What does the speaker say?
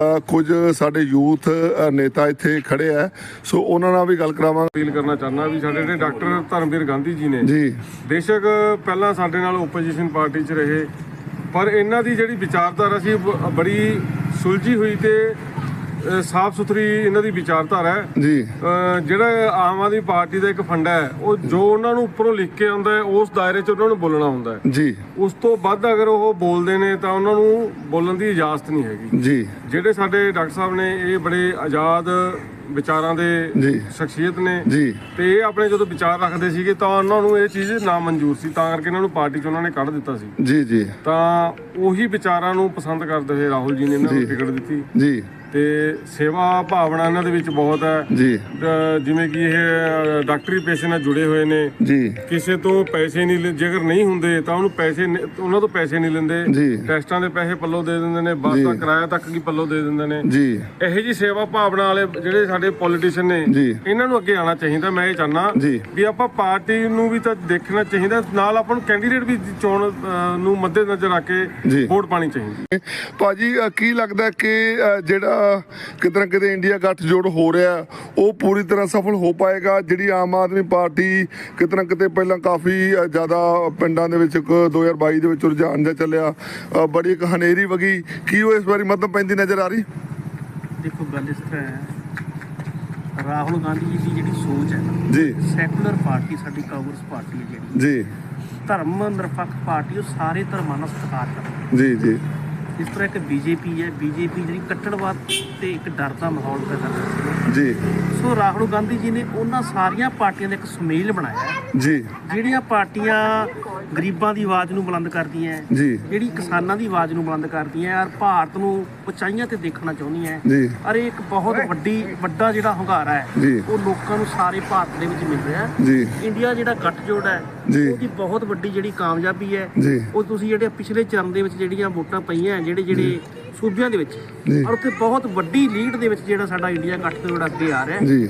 ਕੁਝ ਸਾਡੇ ਯੂਥ ਨੇਤਾ ਇੱਥੇ ਖੜੇ ਆ। ਸੋ ਉਹਨਾਂ ਨਾਲ ਵੀ ਗੱਲ ਕਰਾਵਾਂਗੇ। ਅਪੀਲ ਕਰਨਾ ਚਾਹੁੰਦਾ ਵੀ ਸਾਡੇ ਜਿਹੜੇ ਡਾਕਟਰ ਧਰਮਵੀਰ ਗਾਂਧੀ ਜੀ ਨੇ ਜੀ। ਬੇਸ਼ੱਕ ਪਹਿਲਾਂ ਸਾਡੇ ਨਾਲ ਓਪੋਜੀਸ਼ਨ ਪਾਰਟੀ 'ਚ ਰਹੇ ਪਰ ਇਹਨਾਂ ਦੀ ਜਿਹੜੀ ਵਿਚਾਰਧਾਰਾ ਸੀ ਬੜੀ ਸੁਲਝੀ ਹੋਈ ਤੇ ਸਾਫ਼ ਸੁਥਰੀ ਇਹਨਾਂ ਦੀ ਵਿਚਾਰਧਾਰਾ ਹੈ। ਜੀ। ਜਿਹੜਾ ਆਮ ਆਦਮੀ ਪਾਰਟੀ ਦਾ ਇੱਕ ਫੰਡਾ ਹੈ ਉਹ ਜੋ ਉਹਨਾਂ ਨੂੰ ਉੱਪਰੋਂ ਲਿਖ ਕੇ ਆਉਂਦਾ ਹੈ ਉਸ ਦਾਇਰੇ 'ਚ ਉਹਨਾਂ ਨੂੰ ਬੋਲਣਾ ਹੁੰਦਾ ਹੈ। ਜੀ। ਉਸ ਤੋਂ ਵੱਧ ਅਗਰ ਉਹ ਬੋਲਦੇ ਨੇ ਤਾਂ ਉਹਨਾਂ ਨੂੰ ਬੋਲਣ ਦੀ ਇਜਾਜ਼ਤ ਨਹੀਂ ਹੈਗੀ। ਜੀ। ਜਿਹੜੇ ਸਾਡੇ ਡਾਕਟਰ ਸਾਹਿਬ ਨੇ ਇਹ ਬੜੇ ਆਜ਼ਾਦ ਵਿਚਾਰਾਂ ਦੇ ਜੀ। ਸ਼ਖਸੀਅਤ ਨੇ। ਜੀ। ਤੇ ਇਹ ਆਪਣੇ ਜਦੋਂ ਵਿਚਾਰ ਰੱਖਦੇ ਸੀਗੇ ਤਾਂ ਉਹਨਾਂ ਨੂੰ ਇਹ ਚੀਜ਼ ਨਾ ਮਨਜ਼ੂਰ ਸੀ ਤਾਂ ਕਰਕੇ ਇਹਨਾਂ ਨੂੰ ਪਾਰਟੀ 'ਚ ਉਹਨਾਂ ਨੇ ਕੱਢ ਦਿੱਤਾ ਸੀ। ਜੀ ਜੀ। ਤਾਂ ਉਹੀ ਵਿਚਾਰਾਂ ਨੂੰ ਪਸੰਦ ਕਰਦੇ ਹੋਏ ਰਾਹੁਲ ਜੀ ਨੇ ਇਹਨਾਂ ਨੂੰ ਜੀ। ਟਿਕਟ ਦਿੱਤੀ। ਜੀ। ਤੇ ਸੇਵਾ ਭਾਵਨਾ ਇਹਨਾਂ ਦੇ ਵਿੱਚ ਬਹੁਤ ਹੈ। ਜੀ। ਜਿਵੇਂ ਕਿ ਇਹ ਡਾਕਟਰੀ ਪੇਸ਼ੇ ਨਾਲ ਜੁੜੇ ਹੋਏ ਨੇ। ਜੀ। ਕਿਸੇ ਤੋਂ ਪੈਸੇ ਨਹੀਂ ਲੈ- ਜੇਕਰ ਨਹੀਂ ਹੁੰਦੇ ਤਾਂ ਉਹਨੂੰ ਪੈਸੇ ਨੀ- ਉਹਨਾਂ ਤੋਂ ਪੈਸੇ ਨਹੀਂ ਲੈਂਦੇ। ਜੀ। ਟੈਸਟਾਂ ਦੇ ਪੈਸੇ ਪੱਲੋਂ ਦੇ ਦਿੰਦੇ ਨੇ ਬੱਸ ਜੀ। ਦਾ ਕਿਰਾਇਆ ਤੱਕ ਵੀ ਪੱਲੋਂ ਦੇ ਦਿੰਦੇ ਨੇ। ਜੀ। ਇਹੋ ਜੀ ਸੇਵਾ ਭਾਵਨਾ ਵਾਲੇ ਜਿਹੜੇ ਸਾਡੇ ਪੋਲੀਟੀਸ਼ੀਅਨ ਨੇ ਜੀ। ਇਹਨਾਂ ਨੂੰ ਅੱਗੇ ਆਉਣਾ ਚਾਹੀਦਾ ਮੈਂ ਇਹ ਚਾਹਨਾ ਜੀ। ਵੀ ਆਪਾਂ ਪਾਰਟੀ ਨੂੰ ਵੀ ਤਾਂ ਦੇਖਣਾ ਚਾਹੀਦਾ ਨਾਲ ਆਪਾਂ ਨੂੰ ਕੈਂਡੀਡੇਟ ਵੀ ਚੋਣ ਨੂੰ ਮੱਦੇ ਨਜ਼ਰ ਰੱਖ ਜੀ। ਕੇ ਵੋਟ ਪਾਣੀ ਚਾਹੀਦੀ ਭਾਜੀ ਅ, ਕੀ ਲੱਗਦਾ ਕਿ ਅ, ਜਿਹੜਾ ਕਿਤੇ ਨਾ ਕਿਤੇ ਇੰਡੀਆ ਗੱਠਜੋੜ ਹੋ ਰਿਹਾ ਉਹ ਪੂਰੀ ਤਰ੍ਹਾਂ ਸਫਲ ਹੋ ਪਾਏਗਾ ਜਿਹੜੀ ਆਮ ਆਦਮੀ ਪਾਰਟੀ ਕਿਤੇ ਨਾ ਕਿਤੇ ਪਹਿਲਾਂ ਕਾਫੀ ਅ, ਜ਼ਿਆਦਾ ਪਿੰਡਾਂ ਦੇ ਵਿੱਚ ਇੱਕ 2022 ਦੇ ਵਿੱਚ ਰੁਝਾਨ ਜਿਹਾ ਚੱਲਿਆ ਅ, ਬੜੀ ਇੱਕ ਹਨੇਰੀ ਵਗੀ ਕੀ ਉਹ ਇਸ ਵਾਰੀ ਮੱਧਮ ਪੈਂਦੀ ਨਜ਼ਰ ਆ ਰਹੀ ਦੇਖੋ ਗੱਲ ਇਸ ਤਰ੍ਹਾਂ ਹੈ ਰਾਹੁਲ ਗਾਂਧੀ ਜੀ ਦੀ ਜਿਹੜੀ ਸੋਚ ਹੈ ਨਾ ਜੀ। ਸੈਕੂਲਰ ਪਾਰਟੀ ਸਾਡੀ ਕਾਂਗਰਸ ਪਾਰਟੀ ਹੈ ਜਿਹੜੀ। ਜੀ। ਧਰਮ ਨਿਰਪੱਖ ਪਾਰਟੀ ਉਹ ਸਾਰੇ ਧਰਮਾਂ ਦਾ ਸਤਿਕਾਰ ਕਰਦੀ ਜੀ ਜੀ। ਇਸ ਤਰ੍ਹਾਂ ਇੱਕ ਬੀਜੇਪੀ ਹੈ ਬੀਜੇਪੀ ਜਿਹੜੀ ਕੱਟੜਵਾਦ ਤੇ ਇੱਕ ਡਰ ਦਾ ਮਾਹੌਲ ਪੈਦਾ ਕਰਦੀ ਹੈ। ਜੀ। ਸੋ ਰਾਹੁਲ ਗਾਂਧੀ ਜੀ ਨੇ ਉਹਨਾਂ ਸਾਰੀਆਂ ਪਾਰਟੀਆਂ ਦਾ ਇੱਕ ਸੁਮੇਲ ਬਣਾਇਆ ਜੀ। ਜਿਹੜੀਆਂ ਪਾਰਟੀਆਂ ਗਰੀਬਾਂ ਦੀ ਆਵਾਜ਼ ਨੂੰ ਬੁਲੰਦ ਕਰਦੀਆਂ ਜੀ। ਜਿਹੜੀ ਕਿਸਾਨਾਂ ਦੀ ਆਵਾਜ਼ ਨੂੰ ਬੁਲੰਦ ਕਰਦੀਆਂ ਔਰ ਭਾਰਤ ਨੂੰ ਉਚਾਈਆਂ ਤੇ ਦੇਖਣਾ ਚਾਹੁੰਦੀਆਂ ਹੈ। ਜੀ। ਅਰੇ ਇੱਕ ਬਹੁਤ ਵੱਡੀ ਵੱਡਾ ਜਿਹੜਾ ਹੁੰਗਾਰਾ ਹੈ। ਉਹ ਲੋਕਾਂ ਨੂੰ ਸਾਰੇ ਭਾਰਤ ਦੇ ਵਿੱਚ ਮਿਲ ਰਿਹਾ ਜੀ। ਇੰਡੀਆ ਜਿਹੜਾ ਗੱਠਜੋੜ ਹੈ। ਉਹਦੀ ਬਹੁਤ ਵੱਡੀ ਜਿਹੜੀ ਕਾਮਯਾਬੀ ਹੈ। ਉਹ ਤੁਸੀਂ ਜਿਹੜੇ ਪਿਛਲੇ ਚਰਨ ਦੇ ਵਿੱਚ ਜਿਹੜੀਆਂ ਵੋਟਾਂ ਪਈਆਂ ਜਿਹੜੇ ਜਿਹੜੇ ਸੂਬਿਆਂ ਦੇ ਵਿੱਚ। ਔਰ ਉੱਥੇ ਬਹੁਤ ਵੱਡੀ ਲੀਡ ਦੇ ਵਿੱਚ ਜਿਹੜਾ ਸਾਡਾ ਇੰਡੀਆ ਗੱਠਜੋੜ ਅੱਗੇ ਆ ਰਿਹਾ ਹੈ। ਜੀ।